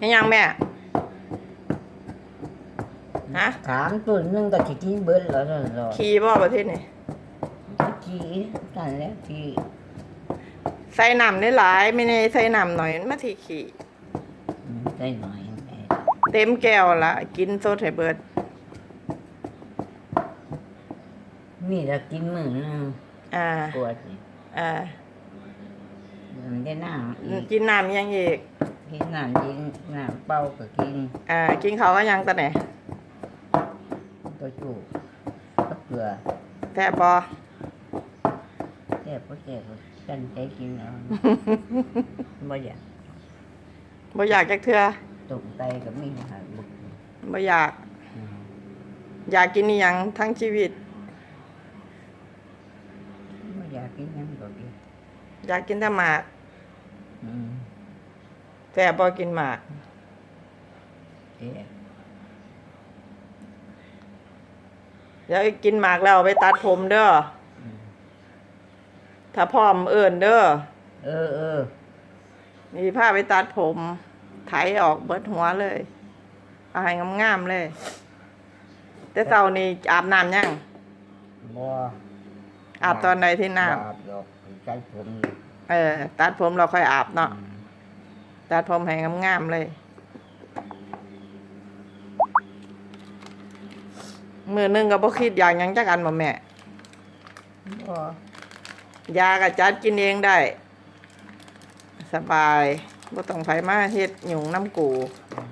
ให้ยังแม่ฮะถามตัวหนึงก็สิกินเบิดแล้วนั่นหรอขี่บ่ประเทศนี่ขี้นั่นแหละขี้ใส่น้ำได้หลายไม่ในใส่น้ำหน่อยมันมาทีขี่ อืมได้หน่อยแม่เต็มแก้วละกินโซดให้เบิด มีแต่กินมื้อนึงอ่า ปวดนี่อ่ามันได้น้ำอีกกินน้ำยังอีก กินน้ำกินน้ำเปล่าก็กินอ่ากินเขาวก็ยังตะไหนตัวจูบก็เกลือแท้ปอแซ่บก็แซ่บก็กันใจกินเอา บ่อยากบ่อยากจักเทื่อตกไตก็มีหาบุกบ่อยาก อืมอยากกินนี่ยังทั้งชีวิต บ่อยากกินหยังก็กินอยากกินแต่หมากอืม แต่บ่กินหมากเอ๊ะเดี๋ยวกินหมากแล้วเอาไปตัดผมเด้ออืมถ้าพร้อมเอิ้นเด้อ เออเออมีผ้าไปตัดผมไถออกเบิดหัวเลยเอาให้งามๆเลย แต่เช้านี้อาบน้ำยังบ่อาบตอนใดที่น้บ่อาบดอกใจผมนี่ำเออ ตัดผมเราค่อยอาบเนาะ อืม ตัดผมให้งามๆเลย มือหนึงก็บ่คิดอย่างหยังจักอันบ่แม่บ่ยาก็จัดกินเองได้ สบายบ่ต้องไผมาเฮ็ดหยุ่งน้ำกูอ